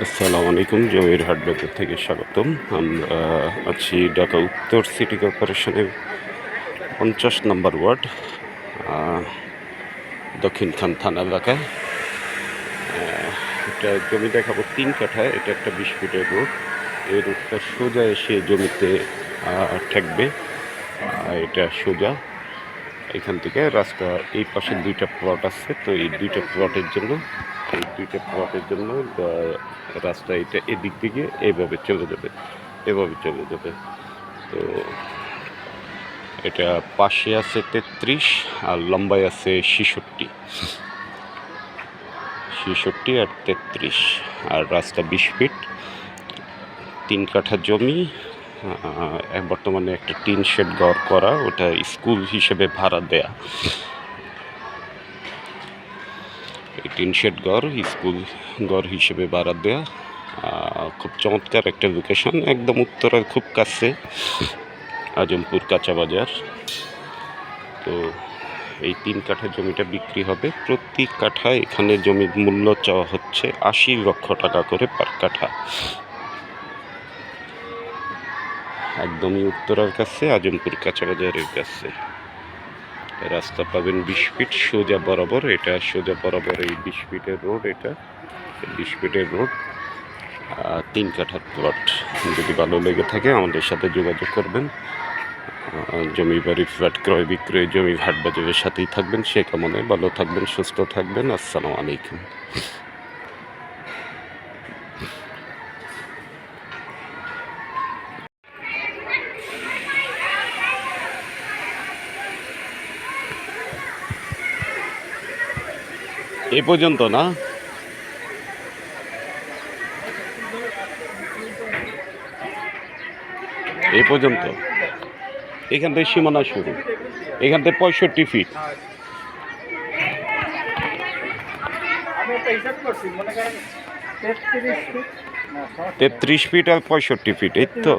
আসসালামু আলাইকুম জমির হাট বাজার থেকে স্বাগতম। আমরা আছি ঢাকা উত্তর সিটি কর্পোরেশনের পঞ্চাশ নম্বর ওয়ার্ড আহ, দক্ষিণখান থানা এলাকায় এটা জমি দেখাবো তিন কাঠা এটা একটা বিশ ফিটের রোড এই রোডটা সোজা এসে জমিতে ঠেকবে। এটা সোজা। এখান থেকে রাস্তা এই পাশে দুইটা প্লট আছে তো এই দুইটা প্লটের জন্য এই দুইটা প্লটের জন্য রাস্তা এটা এদিক থেকে এইভাবে চলে যাবে, এভাবে চলে যাবে। তো এটা পাশে আছে তেত্রিশ আর লম্বায় আছে ছেষট্টি। ছেষট্টি আর তেত্রিশ আর রাস্তা বিশ ফিট। তিন কাঠা জমি বর্তমানে একটা টিন শেড ঘর করা, ওটা স্কুল হিসেবে ভাড়া দেয়া। এই টিন শেড ঘর, স্কুল ঘর হিসেবে ভাড়া দেয়া। খুব চমৎকার একটা লোকেশন একদম উত্তরের খুব কাছে, আজমপুর কাঁচা বাজার। তো এই তিন কাঠা জমিটা বিক্রি হবে। প্রতি কাঠা এখানে জমির মূল্য চাওয়া হচ্ছে আশি লক্ষ টাকা করে পার কাঠা। একদমই উত্তরার কাছে, আজমপুর কাঁচা বাজারের কাছে। রাস্তা পাবেন বিশ ফিট, সোজা বরাবর, এটা সোজা বরাবর এই বিশ ফিটের রোড এটা। বিশ ফিটের রোড তিন কাঠার প্লট যদি ভালো লেগে থাকে, আমাদের সাথে যোগাযোগ করবেন। জমি বাড়ি ফ্ল্যাট ক্রয় বিক্রয়, জমি হাট বাজারের সাথেই থাকবেন। সে কেমন ভালো থাকবেন, সুস্থ থাকবেন। আসসালামু আলাইকুম। এ পর্যন্ত না? এই পর্যন্ত। এখান থেকে সীমানা শুরু। এখান থেকে পঁয়ষট্টি ফিট। তেত্রিশ ফিট আর পঁয়ষট্টি ফিট এই তো।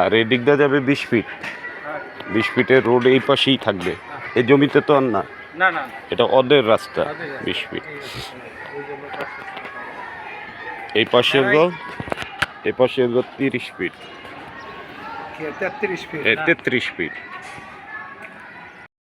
আর এই দিক দিয়ে যাবে বিশ ফিট। বিশ ফিটের রোড এই পাশেই থাকবে। এই জমিতে তো আর না? এটা অদের রাস্তা বিশ ফিট। এই পাশে। গো এই পাশে তিরিশ ফিট। তেত্রিশ ফিট তেত্রিশ ফিট।